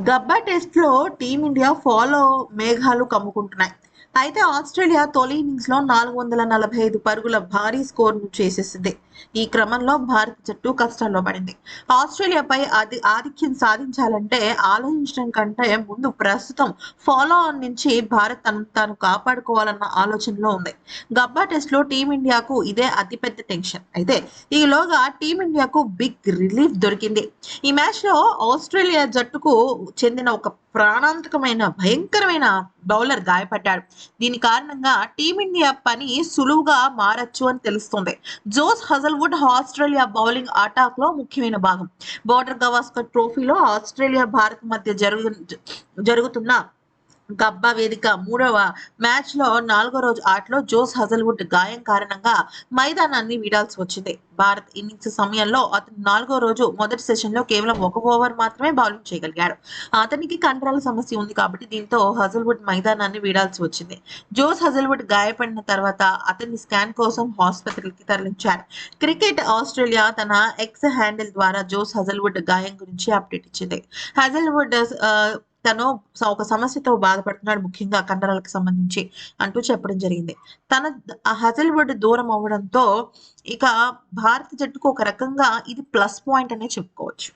గబ్బా టెస్ట్లో team India follow మేఘాలు కమ్ముకుంటున్నాయి. అయితే ఆస్ట్రేలియా తొలి ఇన్నింగ్స్లో నాలుగు వందల నలభై ఐదు పరుగుల భారీ స్కోర్ను చేసేసింది. ఈ క్రమంలో భారత జట్టు కష్టాల్లో పడింది. ఆస్ట్రేలియాపై అది ఆధిక్యం సాధించాలంటే ఆలోచించడం కంటే ముందు ప్రస్తుతం ఫాలో ఆన్ నుంచి భారత్ తనను తాను కాపాడుకోవాలన్న ఆలోచనలో ఉంది. గబ్బా టెస్ట్లో టీమిండియాకు ఇదే అతిపెద్ద టెన్షన్. అయితే ఈలోగా టీమిండియాకు బిగ్ రిలీఫ్ దొరికింది. ఈ మ్యాచ్లో ఆస్ట్రేలియా జట్టుకు చెందిన ఒక ప్రాణాంతకమైన భయంకరమైన బౌలర్ గాయపడ్డాడు. దీని కారణంగా టీమిండియా పని సులువుగా మారచ్చు అని తెలుస్తుంది. జోస్ హజల్వుడ్ ఆస్ట్రేలియా బౌలింగ్ అటాక్లో ముఖ్యమైన భాగం. బోర్డర్ గవాస్కర్ ట్రోఫీలో ఆస్ట్రేలియా భారత్ మధ్య జరుగు జరుగుతున్న గబ్బా వేదిక మూడవ మ్యాచ్లో నాలుగో రోజు ఆటలో జోస్ హజల్వుడ్ గాయం కారణంగా మైదానాన్ని వీడాల్సి వచ్చింది. భారత్ ఇన్నింగ్స్ సమయంలో అతను నాలుగో రోజు మొదటి సెషన్లో కేవలం ఒక ఓవర్ మాత్రమే బౌలింగ్ చేయగలిగాడు. అతనికి కండరాల సమస్య ఉంది కాబట్టి దీంతో హజల్వుడ్ మైదానాన్ని వీడాల్సి వచ్చింది. జోస్ హజల్వుడ్ గాయపడిన తర్వాత అతన్ని స్కాన్ కోసం హాస్పిటల్కి తరలించారు. క్రికెట్ ఆస్ట్రేలియా తన ఎక్స్ హ్యాండిల్ ద్వారా జోస్ హజల్వుడ్ గాయం గురించి అప్డేట్ ఇచ్చింది. హజల్వుడ్ తను ఒక సమస్యతో బాధపడుతున్నాడు ముఖ్యంగా కండరాలకు సంబంధించి అంటూ చెప్పడం జరిగింది. తన ఆ హజల్వుడ్ దూరం అవ్వడంతో ఇక భారత జట్టుకు ఒక రకంగా ఇది ప్లస్ పాయింట్ అనే చెప్పుకోవచ్చు.